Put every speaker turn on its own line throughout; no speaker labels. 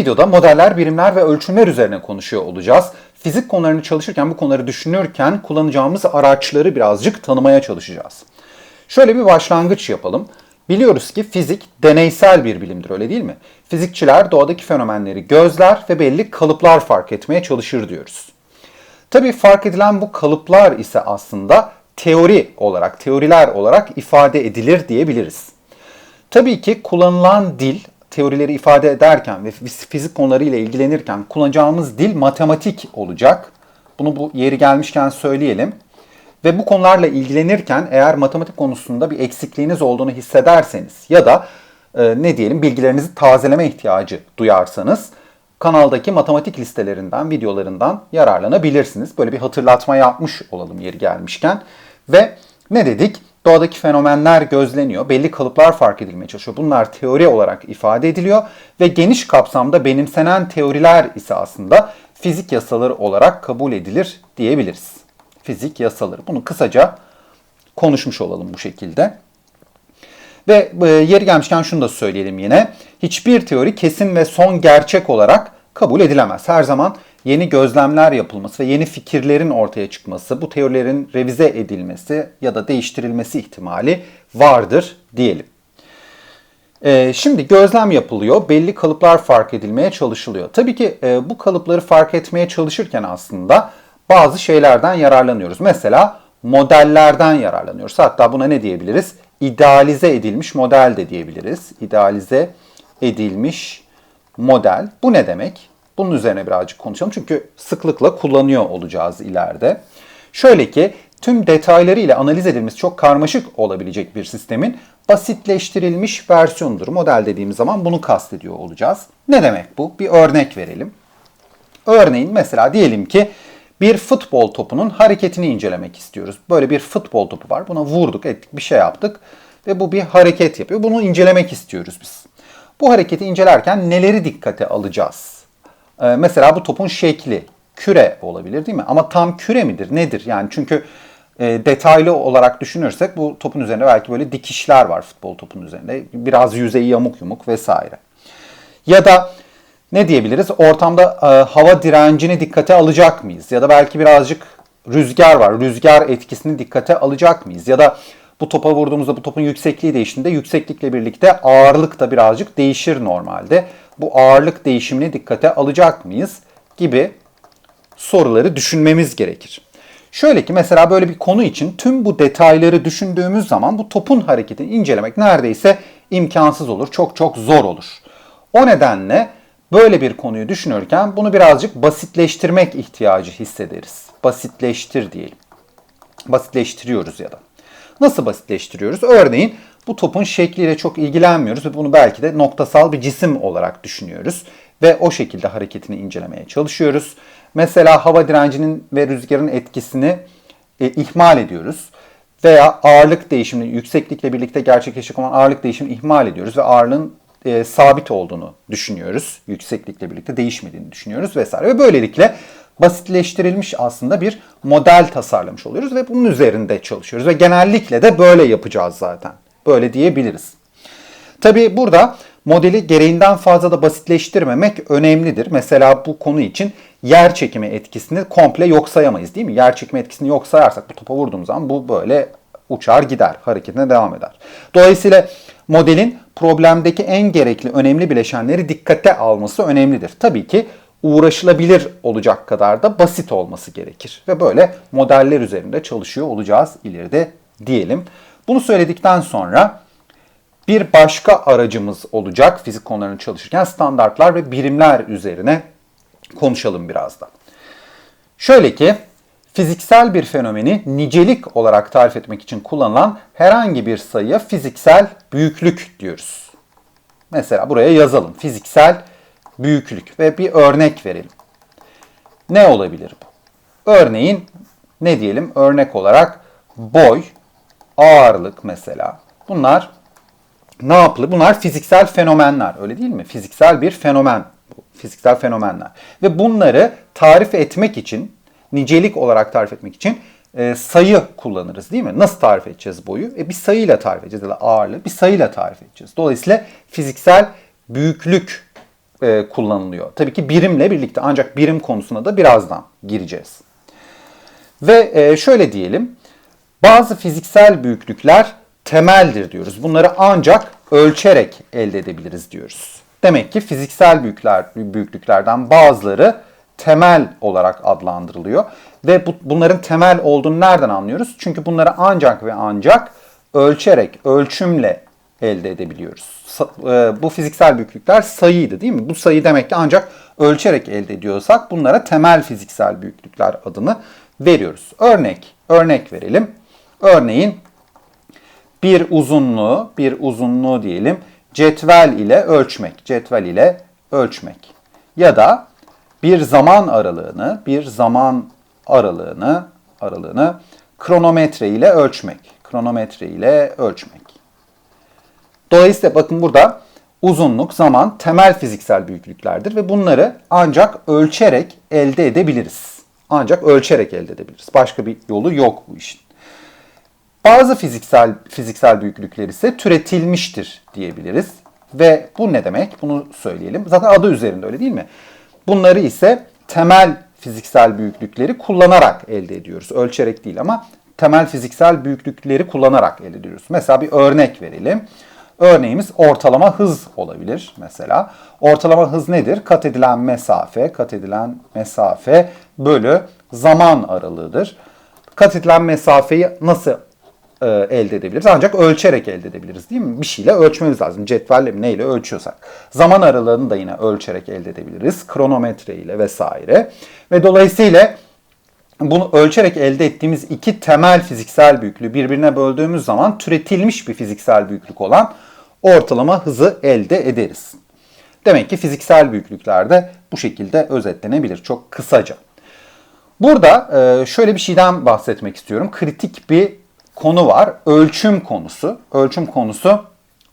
videoda modeller, birimler ve ölçümler üzerine konuşuyor olacağız. Fizik konularını çalışırken, bu konuları düşünürken kullanacağımız araçları birazcık tanımaya çalışacağız. Şöyle bir başlangıç yapalım. Biliyoruz ki fizik deneysel bir bilimdir öyle değil mi? Fizikçiler doğadaki fenomenleri gözler ve belli kalıplar fark etmeye çalışır diyoruz. Tabii fark edilen bu kalıplar ise aslında teori olarak, teoriler olarak ifade edilir diyebiliriz. Tabii ki kullanılan dil teorileri ifade ederken ve fizik konularıyla ilgilenirken kullanacağımız dil matematik olacak. Bunu bu yeri gelmişken söyleyelim. Ve bu konularla ilgilenirken eğer matematik konusunda bir eksikliğiniz olduğunu hissederseniz ya da e, ne diyelim bilgilerinizi tazeleme ihtiyacı duyarsanız kanaldaki matematik listelerinden, videolarından yararlanabilirsiniz. Böyle bir hatırlatma yapmış olalım yeri gelmişken. Ve ne dedik? Doğadaki fenomenler gözleniyor, belli kalıplar fark edilmeye çalışıyor. Bunlar teori olarak ifade ediliyor ve geniş kapsamda benimsenen teoriler ise aslında fizik yasaları olarak kabul edilir diyebiliriz. Fizik yasaları. Bunu kısaca konuşmuş olalım bu şekilde. Ve e, yeri gelmişken şunu da söyleyelim yine. Hiçbir teori kesin ve son gerçek olarak kabul edilemez. Her zaman yeni gözlemler yapılması ve yeni fikirlerin ortaya çıkması, bu teorilerin revize edilmesi ya da değiştirilmesi ihtimali vardır diyelim. Ee, şimdi gözlem yapılıyor, belli kalıplar fark edilmeye çalışılıyor. Tabii ki e, bu kalıpları fark etmeye çalışırken aslında bazı şeylerden yararlanıyoruz. Mesela modellerden yararlanıyoruz. Hatta buna ne diyebiliriz? İdealize edilmiş model de diyebiliriz. İdealize edilmiş model. Bu ne demek? Bunun üzerine birazcık konuşalım çünkü sıklıkla kullanıyor olacağız ileride. Şöyle ki tüm detaylarıyla analiz edilmesi çok karmaşık olabilecek bir sistemin basitleştirilmiş versiyonudur. Model dediğimiz zaman bunu kastediyor olacağız. Ne demek bu? Bir örnek verelim. Örneğin mesela diyelim ki bir futbol topunun hareketini incelemek istiyoruz. Böyle bir futbol topu var. Buna vurduk, ettik, bir şey yaptık ve bu bir hareket yapıyor. Bunu incelemek istiyoruz biz. Bu hareketi incelerken neleri dikkate alacağız? Ee, mesela bu topun şekli, küre olabilir değil mi? Ama tam küre midir, nedir? Yani çünkü e, detaylı olarak düşünürsek bu topun üzerinde belki böyle dikişler var futbol topun üzerinde. Biraz yüzeyi yamuk yumuk vesaire. Ya da ne diyebiliriz? Ortamda e, hava direncini dikkate alacak mıyız? Ya da belki birazcık rüzgar var. Rüzgar etkisini dikkate alacak mıyız? Ya da bu topa vurduğumuzda bu topun yüksekliği değiştiğinde yükseklikle birlikte ağırlık da birazcık değişir normalde. Bu ağırlık değişimini dikkate alacak mıyız? Gibi soruları düşünmemiz gerekir. Şöyle ki mesela böyle bir konu için tüm bu detayları düşündüğümüz zaman bu topun hareketini incelemek neredeyse imkansız olur. Çok çok zor olur. O nedenle böyle bir konuyu düşünürken bunu birazcık basitleştirmek ihtiyacı hissederiz. Basitleştir diyelim. Basitleştiriyoruz ya da. Nasıl basitleştiriyoruz? Örneğin bu topun şekliyle çok ilgilenmiyoruz ve bunu belki de noktasal bir cisim olarak düşünüyoruz ve o şekilde hareketini incelemeye çalışıyoruz. Mesela hava direncinin ve rüzgarın etkisini e, ihmal ediyoruz veya ağırlık değişimini yükseklikle birlikte gerçekleşecek olan ağırlık değişimini ihmal ediyoruz ve ağırlığın e, sabit olduğunu düşünüyoruz. Yükseklikle birlikte değişmediğini düşünüyoruz vesaire. Ve böylelikle basitleştirilmiş aslında bir model tasarlamış oluyoruz ve bunun üzerinde çalışıyoruz. Ve genellikle de böyle yapacağız zaten. Böyle diyebiliriz. Tabi burada modeli gereğinden fazla da basitleştirmemek önemlidir. Mesela bu konu için yer çekimi etkisini komple yok sayamayız değil mi? Yer çekimi etkisini yok sayarsak bu topa vurduğumuz zaman bu böyle uçar gider, hareketine devam eder. Dolayısıyla modelin problemdeki en gerekli, önemli bileşenleri dikkate alması önemlidir. Tabii ki uğraşılabilir olacak kadar da basit olması gerekir. Ve böyle modeller üzerinde çalışıyor olacağız ileride diyelim. Bunu söyledikten sonra bir başka aracımız olacak fizik konularını çalışırken standartlar ve birimler üzerine konuşalım biraz da. Şöyle ki fiziksel bir fenomeni nicelik olarak tarif etmek için kullanılan herhangi bir sayıya fiziksel büyüklük diyoruz. Mesela buraya yazalım. Fiziksel büyüklük ve bir örnek verelim. Ne olabilir bu? Örneğin ne diyelim? Örnek olarak boy, ağırlık mesela. Bunlar ne yapılır? Bunlar fiziksel fenomenler öyle değil mi? Fiziksel bir fenomen. Fiziksel fenomenler. Ve bunları tarif etmek için, nicelik olarak tarif etmek için e, sayı kullanırız değil mi? Nasıl tarif edeceğiz boyu? E, bir sayıyla tarif edeceğiz ya da ağırlığı bir sayıyla tarif edeceğiz. Dolayısıyla fiziksel büyüklük e, kullanılıyor. Tabii ki birimle birlikte ancak birim konusuna da birazdan gireceğiz. Ve e, şöyle diyelim, bazı fiziksel büyüklükler temeldir diyoruz. Bunları ancak ölçerek elde edebiliriz diyoruz. Demek ki fiziksel büyükler, büyüklüklerden bazıları temel olarak adlandırılıyor. Ve bu, bunların temel olduğunu nereden anlıyoruz? Çünkü bunları ancak ve ancak ölçerek, ölçümle elde edebiliyoruz. E, bu fiziksel büyüklükler sayıydı değil mi? Bu sayı demek ki ancak ölçerek elde ediyorsak bunlara temel fiziksel büyüklükler adını veriyoruz. Örnek, örnek verelim. Örneğin bir uzunluğu, bir uzunluğu diyelim cetvel ile ölçmek, cetvel ile ölçmek. Ya da bir zaman aralığını, bir zaman aralığını, aralığını kronometre ile ölçmek, kronometre ile ölçmek. Dolayısıyla bakın burada uzunluk, zaman temel fiziksel büyüklüklerdir ve bunları ancak ölçerek elde edebiliriz. Ancak ölçerek elde edebiliriz. Başka bir yolu yok bu işin. Bazı fiziksel fiziksel büyüklükler ise türetilmiştir diyebiliriz. Ve bu ne demek? Bunu söyleyelim. Zaten adı üzerinde öyle değil mi? Bunları ise temel fiziksel büyüklükleri kullanarak elde ediyoruz. Ölçerek değil ama temel fiziksel büyüklükleri kullanarak elde ediyoruz. Mesela bir örnek verelim. Örneğimiz ortalama hız olabilir mesela. Ortalama hız nedir? Kat edilen mesafe, kat edilen mesafe bölü zaman aralığıdır. Kat edilen mesafeyi nasıl e, elde edebiliriz? Ancak ölçerek elde edebiliriz değil mi? Bir şeyle ölçmemiz lazım. Cetvelle mi neyle ölçüyorsak. Zaman aralığını da yine ölçerek elde edebiliriz. Kronometre ile vesaire. Ve dolayısıyla bunu ölçerek elde ettiğimiz iki temel fiziksel büyüklüğü birbirine böldüğümüz zaman türetilmiş bir fiziksel büyüklük olan ortalama hızı elde ederiz. Demek ki fiziksel büyüklükler de bu şekilde özetlenebilir çok kısaca. Burada e, şöyle bir şeyden bahsetmek istiyorum. Kritik bir konu var. Ölçüm konusu. Ölçüm konusu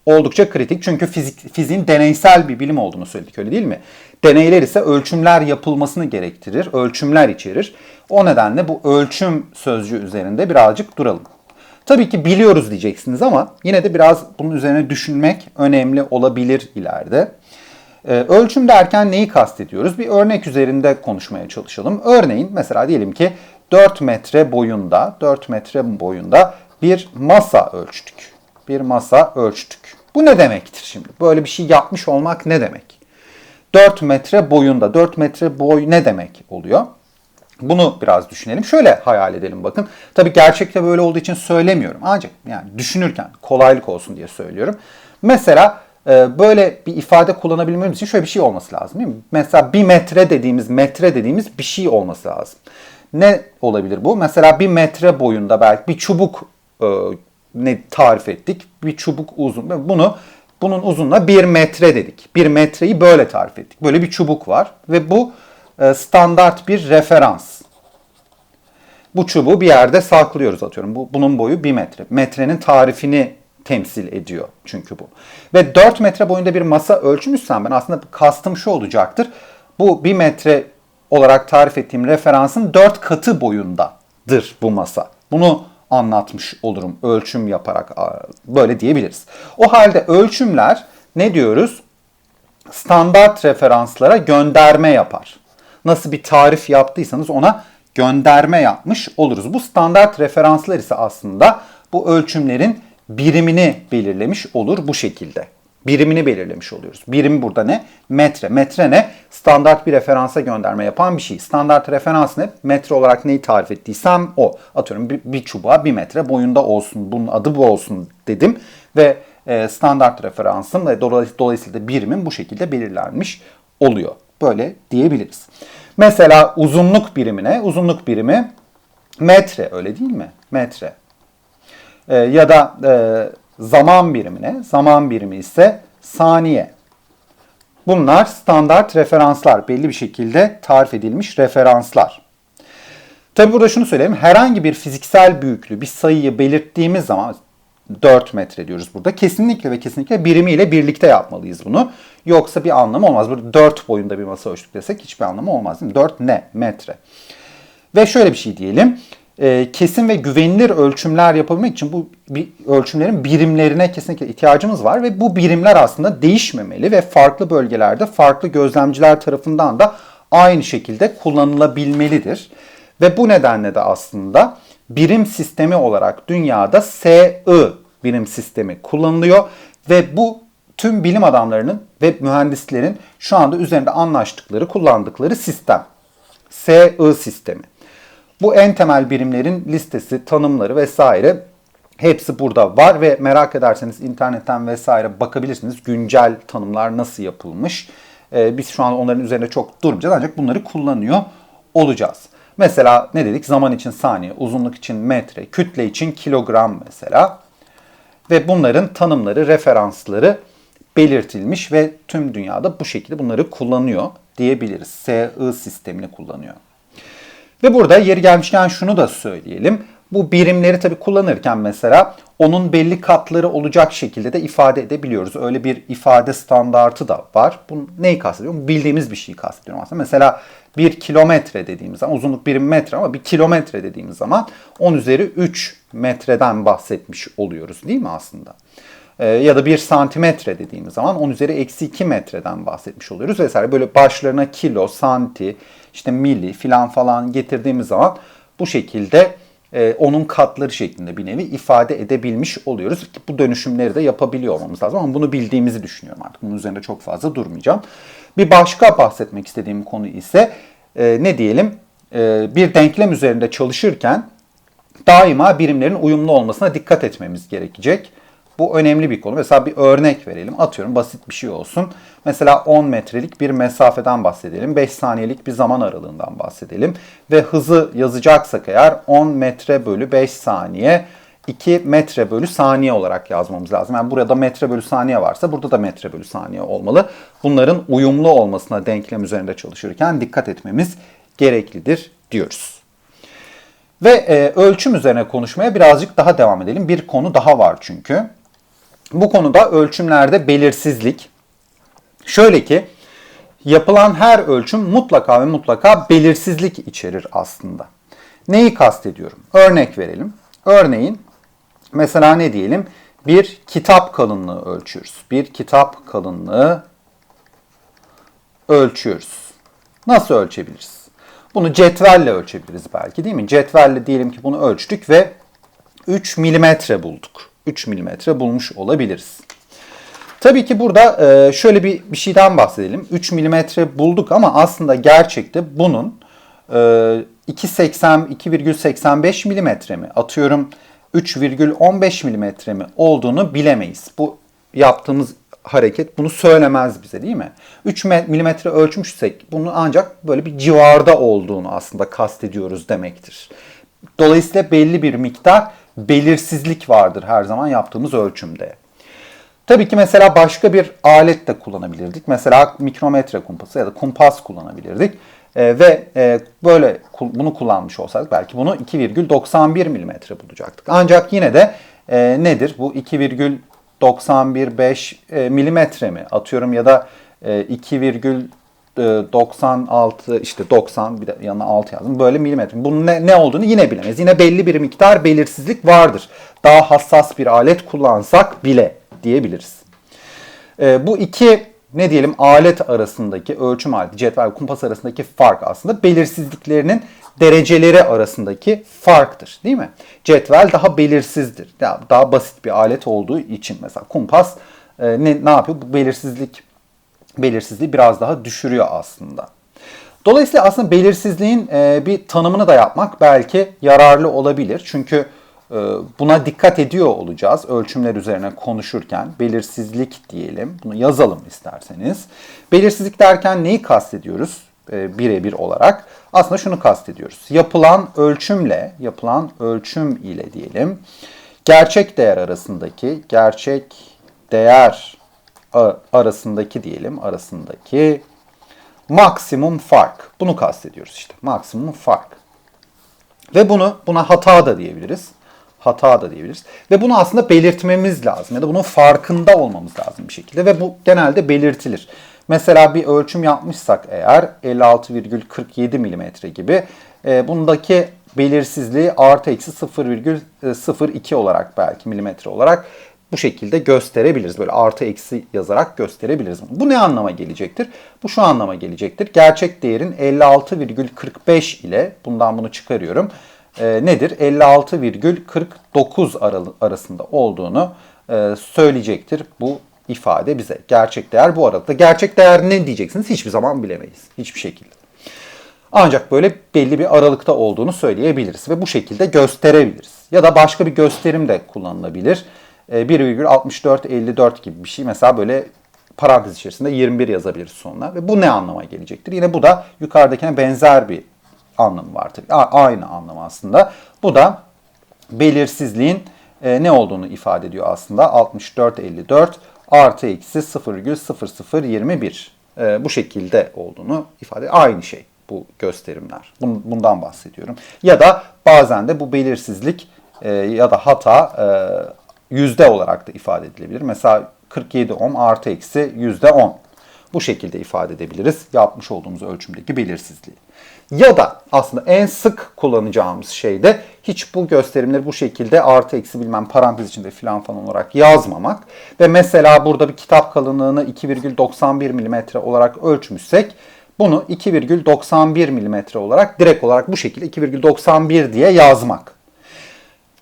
oldukça kritik. Çünkü fizik, fiziğin deneysel bir bilim olduğunu söyledik öyle değil mi? Deneyler ise ölçümler yapılmasını gerektirir. Ölçümler içerir. O nedenle bu ölçüm sözcüğü üzerinde birazcık duralım. Tabii ki biliyoruz diyeceksiniz ama yine de biraz bunun üzerine düşünmek önemli olabilir ileride. Ee, ölçüm derken neyi kastediyoruz? Bir örnek üzerinde konuşmaya çalışalım. Örneğin mesela diyelim ki 4 metre boyunda, 4 metre boyunda bir masa ölçtük. Bir masa ölçtük. Bu ne demektir şimdi? Böyle bir şey yapmış olmak ne demek? 4 metre boyunda, 4 metre boy ne demek oluyor? Bunu biraz düşünelim. Şöyle hayal edelim bakın. Tabii gerçekte böyle olduğu için söylemiyorum. Ancak yani düşünürken kolaylık olsun diye söylüyorum. Mesela e, böyle bir ifade kullanabilmemiz için şöyle bir şey olması lazım değil mi? Mesela bir metre dediğimiz, metre dediğimiz bir şey olması lazım. Ne olabilir bu? Mesela bir metre boyunda belki bir çubuk e, ne tarif ettik. Bir çubuk uzun. Bunu bunun uzunluğuna bir metre dedik. Bir metreyi böyle tarif ettik. Böyle bir çubuk var ve bu e, standart bir referans. Bu çubuğu bir yerde saklıyoruz atıyorum. Bu, bunun boyu bir metre. Metrenin tarifini temsil ediyor çünkü bu. Ve 4 metre boyunda bir masa ölçmüşsem ben aslında kastım şu olacaktır. Bu bir metre olarak tarif ettiğim referansın 4 katı boyundadır bu masa. Bunu anlatmış olurum ölçüm yaparak böyle diyebiliriz. O halde ölçümler ne diyoruz? Standart referanslara gönderme yapar. Nasıl bir tarif yaptıysanız ona gönderme yapmış oluruz. Bu standart referanslar ise aslında bu ölçümlerin birimini belirlemiş olur bu şekilde. Birimini belirlemiş oluyoruz. Birim burada ne? Metre. Metre ne? Standart bir referansa gönderme yapan bir şey. Standart referans ne? Metre olarak neyi tarif ettiysem o. Atıyorum bir, bir çubuğa bir metre boyunda olsun. Bunun adı bu olsun dedim. Ve e, standart referansım ve dolayısıyla birimin bu şekilde belirlenmiş oluyor. Böyle diyebiliriz. Mesela uzunluk birimine, uzunluk birimi metre öyle değil mi? Metre. E, ya da e, zaman birimine, zaman birimi ise saniye. Bunlar standart referanslar, belli bir şekilde tarif edilmiş referanslar. Tabi burada şunu söyleyeyim, herhangi bir fiziksel büyüklüğü, bir sayıyı belirttiğimiz zaman 4 metre diyoruz burada. Kesinlikle ve kesinlikle birimiyle birlikte yapmalıyız bunu. Yoksa bir anlamı olmaz. Burada 4 boyunda bir masa ölçtük desek hiçbir anlamı olmaz. Değil mi? 4 ne? Metre. Ve şöyle bir şey diyelim. E, kesin ve güvenilir ölçümler yapabilmek için bu bir, ölçümlerin birimlerine kesinlikle ihtiyacımız var ve bu birimler aslında değişmemeli ve farklı bölgelerde farklı gözlemciler tarafından da aynı şekilde kullanılabilmelidir. Ve bu nedenle de aslında birim sistemi olarak dünyada SI birim sistemi kullanılıyor ve bu tüm bilim adamlarının ve mühendislerin şu anda üzerinde anlaştıkları, kullandıkları sistem. SI sistemi. Bu en temel birimlerin listesi, tanımları vesaire hepsi burada var ve merak ederseniz internetten vesaire bakabilirsiniz. Güncel tanımlar nasıl yapılmış. Ee, biz şu an onların üzerinde çok durmayacağız ancak bunları kullanıyor olacağız. Mesela ne dedik? Zaman için saniye, uzunluk için metre, kütle için kilogram mesela. Ve bunların tanımları, referansları belirtilmiş ve tüm dünyada bu şekilde bunları kullanıyor diyebiliriz. SI sistemini kullanıyor. Ve burada yeri gelmişken şunu da söyleyelim. Bu birimleri tabii kullanırken mesela onun belli katları olacak şekilde de ifade edebiliyoruz. Öyle bir ifade standartı da var. Bu neyi kastediyorum? Bildiğimiz bir şeyi kastediyorum aslında. Mesela bir kilometre dediğimiz zaman uzunluk birim metre ama bir kilometre dediğimiz zaman 10 üzeri 3 metreden bahsetmiş oluyoruz değil mi aslında? Ee, ya da bir santimetre dediğimiz zaman 10 üzeri eksi 2 metreden bahsetmiş oluyoruz vesaire. Böyle başlarına kilo, santi, işte milli filan falan getirdiğimiz zaman bu şekilde e, onun katları şeklinde bir nevi ifade edebilmiş oluyoruz. Bu dönüşümleri de yapabiliyor olmamız lazım ama bunu bildiğimizi düşünüyorum artık. Bunun üzerinde çok fazla durmayacağım. Bir başka bahsetmek istediğim konu ise e, ne diyelim e, bir denklem üzerinde çalışırken daima birimlerin uyumlu olmasına dikkat etmemiz gerekecek. Bu önemli bir konu. Mesela bir örnek verelim. Atıyorum basit bir şey olsun. Mesela 10 metrelik bir mesafeden bahsedelim. 5 saniyelik bir zaman aralığından bahsedelim. Ve hızı yazacaksak eğer 10 metre bölü 5 saniye 2 metre bölü saniye olarak yazmamız lazım. Yani burada metre bölü saniye varsa burada da metre bölü saniye olmalı. Bunların uyumlu olmasına denklem üzerinde çalışırken dikkat etmemiz gereklidir diyoruz. Ve e, ölçüm üzerine konuşmaya birazcık daha devam edelim. Bir konu daha var çünkü. Bu konuda ölçümlerde belirsizlik. Şöyle ki yapılan her ölçüm mutlaka ve mutlaka belirsizlik içerir aslında. Neyi kastediyorum? Örnek verelim. Örneğin mesela ne diyelim? Bir kitap kalınlığı ölçüyoruz. Bir kitap kalınlığı ölçüyoruz. Nasıl ölçebiliriz? Bunu cetvelle ölçebiliriz belki değil mi? Cetvelle diyelim ki bunu ölçtük ve 3 milimetre bulduk. 3 milimetre bulmuş olabiliriz. Tabii ki burada e, şöyle bir, bir şeyden bahsedelim. 3 milimetre bulduk ama aslında gerçekte bunun 2.85 e, milimetre mi atıyorum 3,15 milimetre mi olduğunu bilemeyiz. Bu yaptığımız hareket bunu söylemez bize değil mi? 3 milimetre ölçmüşsek bunu ancak böyle bir civarda olduğunu aslında kastediyoruz demektir. Dolayısıyla belli bir miktar belirsizlik vardır her zaman yaptığımız ölçümde. Tabii ki mesela başka bir alet de kullanabilirdik. Mesela mikrometre kumpası ya da kumpas kullanabilirdik. E, ve e, böyle bunu kullanmış olsaydık belki bunu 2,91 milimetre bulacaktık. Ancak yine de e, nedir? Bu 2,915 e, milimetre mi? Atıyorum ya da e, 2, 96 e, işte 90 bir de yanına 6 yazdım. Böyle milimetre. Bunun ne, ne olduğunu yine bilemez. Yine belli bir miktar belirsizlik vardır. Daha hassas bir alet kullansak bile diyebiliriz. E, bu iki ne diyelim alet arasındaki ölçüm aleti, cetvel kumpas arasındaki fark aslında belirsizliklerinin dereceleri arasındaki farktır değil mi? Cetvel daha belirsizdir. Daha basit bir alet olduğu için mesela kumpas e, ne, ne yapıyor? Bu belirsizlik belirsizliği biraz daha düşürüyor aslında. Dolayısıyla aslında belirsizliğin e, bir tanımını da yapmak belki yararlı olabilir. Çünkü e, buna dikkat ediyor olacağız ölçümler üzerine konuşurken. Belirsizlik diyelim. Bunu yazalım isterseniz. Belirsizlik derken neyi kastediyoruz e, birebir olarak? Aslında şunu kastediyoruz. Yapılan ölçümle, yapılan ölçüm ile diyelim gerçek değer arasındaki gerçek değer arasındaki diyelim arasındaki maksimum fark. Bunu kastediyoruz işte. Maksimum fark. Ve bunu buna hata da diyebiliriz. Hata da diyebiliriz. Ve bunu aslında belirtmemiz lazım ya da bunun farkında olmamız lazım bir şekilde ve bu genelde belirtilir. Mesela bir ölçüm yapmışsak eğer 56,47 mm gibi e, bundaki belirsizliği artı eksi 0,02 olarak belki milimetre olarak bu şekilde gösterebiliriz. Böyle artı eksi yazarak gösterebiliriz. Bu ne anlama gelecektir? Bu şu anlama gelecektir. Gerçek değerin 56,45 ile bundan bunu çıkarıyorum. E, nedir? 56,49 arasında olduğunu e, söyleyecektir bu ifade bize. Gerçek değer bu arada. Gerçek değer ne diyeceksiniz? Hiçbir zaman bilemeyiz. Hiçbir şekilde. Ancak böyle belli bir aralıkta olduğunu söyleyebiliriz ve bu şekilde gösterebiliriz. Ya da başka bir gösterim de kullanılabilir. 1,6454 gibi bir şey. Mesela böyle parantez içerisinde 21 yazabiliriz sonuna. Ve bu ne anlama gelecektir? Yine bu da yukarıdakine benzer bir anlamı var tabii. Aynı anlam aslında. Bu da belirsizliğin e, ne olduğunu ifade ediyor aslında. 6454 artı eksi 0,0021 e, bu şekilde olduğunu ifade ediyor. Aynı şey bu gösterimler. Bundan bahsediyorum. Ya da bazen de bu belirsizlik e, ya da hata yüzde olarak da ifade edilebilir. Mesela 47 ohm artı eksi yüzde 10. Bu şekilde ifade edebiliriz yapmış olduğumuz ölçümdeki belirsizliği. Ya da aslında en sık kullanacağımız şey de hiç bu gösterimleri bu şekilde artı eksi bilmem parantez içinde filan falan olarak yazmamak. Ve mesela burada bir kitap kalınlığını 2,91 mm olarak ölçmüşsek bunu 2,91 mm olarak direkt olarak bu şekilde 2,91 diye yazmak.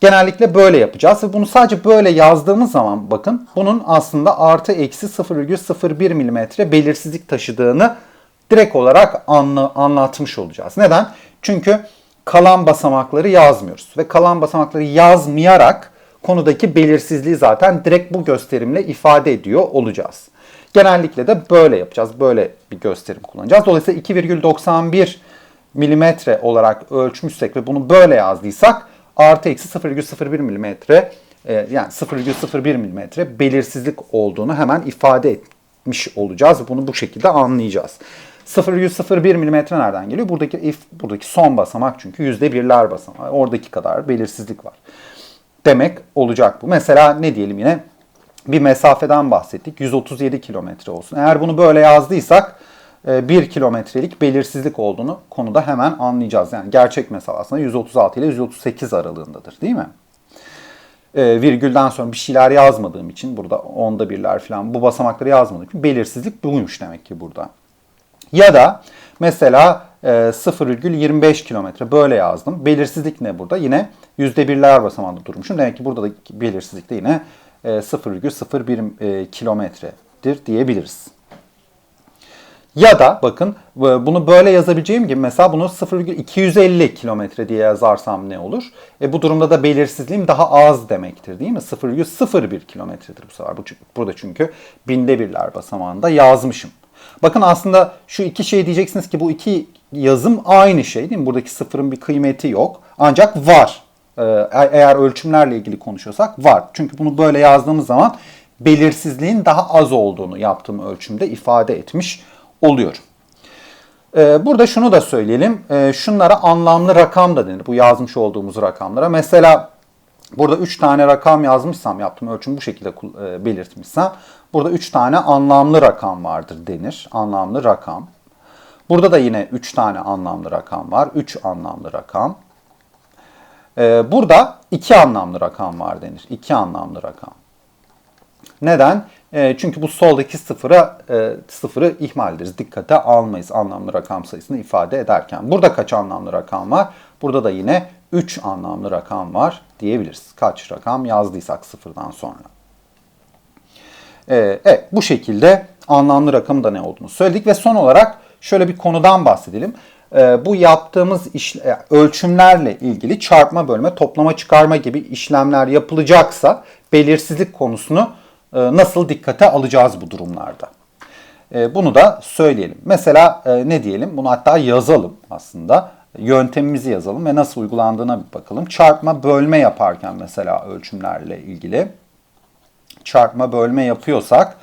Genellikle böyle yapacağız ve bunu sadece böyle yazdığımız zaman bakın bunun aslında artı eksi 0,01 mm belirsizlik taşıdığını direkt olarak anla, anlatmış olacağız. Neden? Çünkü kalan basamakları yazmıyoruz ve kalan basamakları yazmayarak konudaki belirsizliği zaten direkt bu gösterimle ifade ediyor olacağız. Genellikle de böyle yapacağız. Böyle bir gösterim kullanacağız. Dolayısıyla 2,91 milimetre olarak ölçmüşsek ve bunu böyle yazdıysak artı eksi 0,01 milimetre e, yani 0,01 milimetre belirsizlik olduğunu hemen ifade etmiş olacağız. Bunu bu şekilde anlayacağız. 0,01 mm nereden geliyor? Buradaki if, buradaki son basamak çünkü yüzde birler basamağı. Oradaki kadar belirsizlik var. Demek olacak bu. Mesela ne diyelim yine bir mesafeden bahsettik. 137 kilometre olsun. Eğer bunu böyle yazdıysak 1 e, kilometrelik belirsizlik olduğunu konuda hemen anlayacağız. Yani gerçek mesafe aslında 136 ile 138 aralığındadır değil mi? E, virgülden sonra bir şeyler yazmadığım için burada onda birler falan bu basamakları yazmadığım için belirsizlik buymuş demek ki burada. Ya da mesela e, 0,25 kilometre böyle yazdım. Belirsizlik ne burada? Yine yüzde birler basamağında durmuşum. Demek ki burada da belirsizlik de yine e, 0,01 e, kilometredir diyebiliriz. Ya da bakın bunu böyle yazabileceğim gibi mesela bunu 0,250 kilometre diye yazarsam ne olur? E bu durumda da belirsizliğim daha az demektir değil mi? 0,01 kilometredir bu sefer. Bu, burada çünkü binde birler basamağında yazmışım. Bakın aslında şu iki şey diyeceksiniz ki bu iki yazım aynı şey değil mi? Buradaki sıfırın bir kıymeti yok. Ancak var. Ee, e-, eğer ölçümlerle ilgili konuşuyorsak var. Çünkü bunu böyle yazdığımız zaman belirsizliğin daha az olduğunu yaptığım ölçümde ifade etmiş oluyorum. Ee, burada şunu da söyleyelim. Ee, şunlara anlamlı rakam da denir. Bu yazmış olduğumuz rakamlara. Mesela burada 3 tane rakam yazmışsam, yaptığım ölçüm bu şekilde e, belirtmişsem Burada 3 tane anlamlı rakam vardır denir. Anlamlı rakam. Burada da yine 3 tane anlamlı rakam var. 3 anlamlı rakam. Ee, burada 2 anlamlı rakam var denir. 2 anlamlı rakam. Neden? E, çünkü bu soldaki sıfıra e, sıfırı ihmal ederiz. Dikkate almayız anlamlı rakam sayısını ifade ederken. Burada kaç anlamlı rakam var? Burada da yine 3 anlamlı rakam var diyebiliriz. Kaç rakam yazdıysak sıfırdan sonra. Ee, evet bu şekilde anlamlı rakamın da ne olduğunu söyledik ve son olarak şöyle bir konudan bahsedelim. Ee, bu yaptığımız iş, e, ölçümlerle ilgili çarpma, bölme, toplama, çıkarma gibi işlemler yapılacaksa belirsizlik konusunu e, nasıl dikkate alacağız bu durumlarda? E, bunu da söyleyelim. Mesela ne diyelim? Bunu hatta yazalım aslında. Yöntemimizi yazalım ve nasıl uygulandığına bir bakalım. Çarpma, bölme yaparken mesela ölçümlerle ilgili çarpma bölme yapıyorsak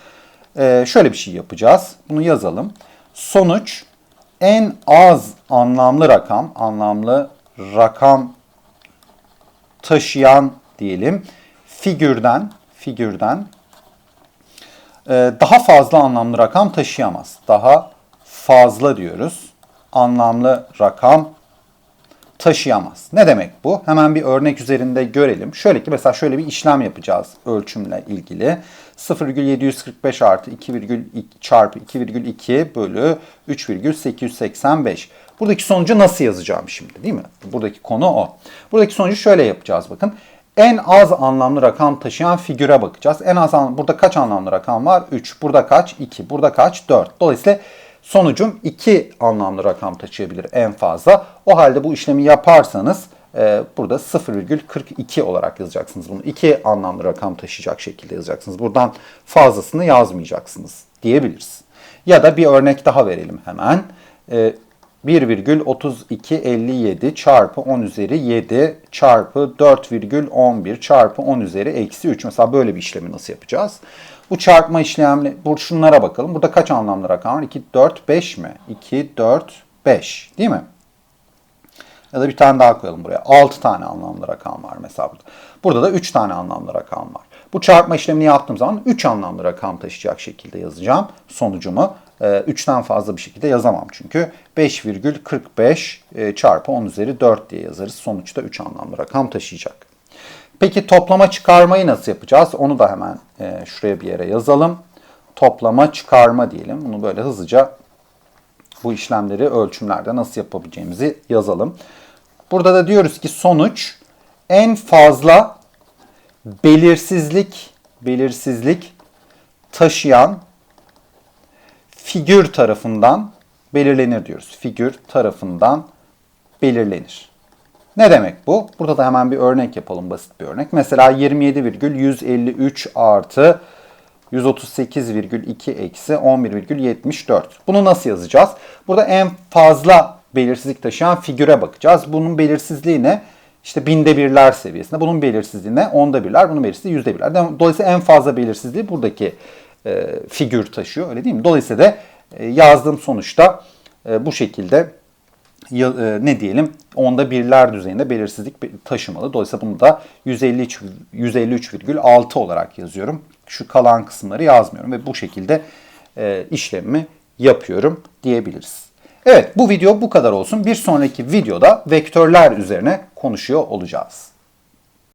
e, şöyle bir şey yapacağız. Bunu yazalım. Sonuç en az anlamlı rakam, anlamlı rakam taşıyan diyelim figürden figürden e, daha fazla anlamlı rakam taşıyamaz. Daha fazla diyoruz. Anlamlı rakam taşıyamaz. Ne demek bu? Hemen bir örnek üzerinde görelim. Şöyle ki mesela şöyle bir işlem yapacağız ölçümle ilgili. 0,745 artı 2, çarpı 2,2 bölü 3,885. Buradaki sonucu nasıl yazacağım şimdi değil mi? Buradaki konu o. Buradaki sonucu şöyle yapacağız bakın. En az anlamlı rakam taşıyan figüre bakacağız. En az anlamlı, burada kaç anlamlı rakam var? 3. Burada kaç? 2. Burada kaç? 4. Dolayısıyla sonucum 2 anlamlı rakam taşıyabilir en fazla. O halde bu işlemi yaparsanız e, burada 0,42 olarak yazacaksınız bunu. 2 anlamlı rakam taşıyacak şekilde yazacaksınız. Buradan fazlasını yazmayacaksınız diyebiliriz. Ya da bir örnek daha verelim hemen. E, 1,3257 çarpı 10 üzeri 7 çarpı 4,11 çarpı 10 üzeri eksi 3. Mesela böyle bir işlemi nasıl yapacağız? Bu çarpma işlemli, bu şunlara bakalım. Burada kaç anlamlı rakam var? 2, 4, 5 mi? 2, 4, 5 değil mi? Ya da bir tane daha koyalım buraya. 6 tane anlamlı rakam var mesela burada. Burada da 3 tane anlamlı rakam var. Bu çarpma işlemini yaptığım zaman 3 anlamlı rakam taşıyacak şekilde yazacağım sonucumu. 3'ten ee, fazla bir şekilde yazamam çünkü. 5,45 e, çarpı 10 üzeri 4 diye yazarız. Sonuçta 3 anlamlı rakam taşıyacak. Peki toplama çıkarmayı nasıl yapacağız? Onu da hemen e, şuraya bir yere yazalım. Toplama çıkarma diyelim. Bunu böyle hızlıca bu işlemleri ölçümlerde nasıl yapabileceğimizi yazalım. Burada da diyoruz ki sonuç en fazla belirsizlik belirsizlik taşıyan figür tarafından belirlenir diyoruz. Figür tarafından belirlenir. Ne demek bu? Burada da hemen bir örnek yapalım, basit bir örnek. Mesela 27,153 artı 138,2 eksi 11,74. Bunu nasıl yazacağız? Burada en fazla belirsizlik taşıyan figüre bakacağız. Bunun belirsizliği ne? İşte binde birler seviyesinde. Bunun belirsizliği ne? Onda birler. Bunun belirsizliği yüzde birler. Dolayısıyla en fazla belirsizliği buradaki e, figür taşıyor. Öyle değil mi? Dolayısıyla da e, yazdığım sonuçta e, bu şekilde e, ne diyelim onda birler düzeyinde belirsizlik taşımalı. Dolayısıyla bunu da 153 153,6 olarak yazıyorum. Şu kalan kısımları yazmıyorum ve bu şekilde e, işlemimi yapıyorum diyebiliriz. Evet bu video bu kadar olsun. Bir sonraki videoda vektörler üzerine konuşuyor olacağız.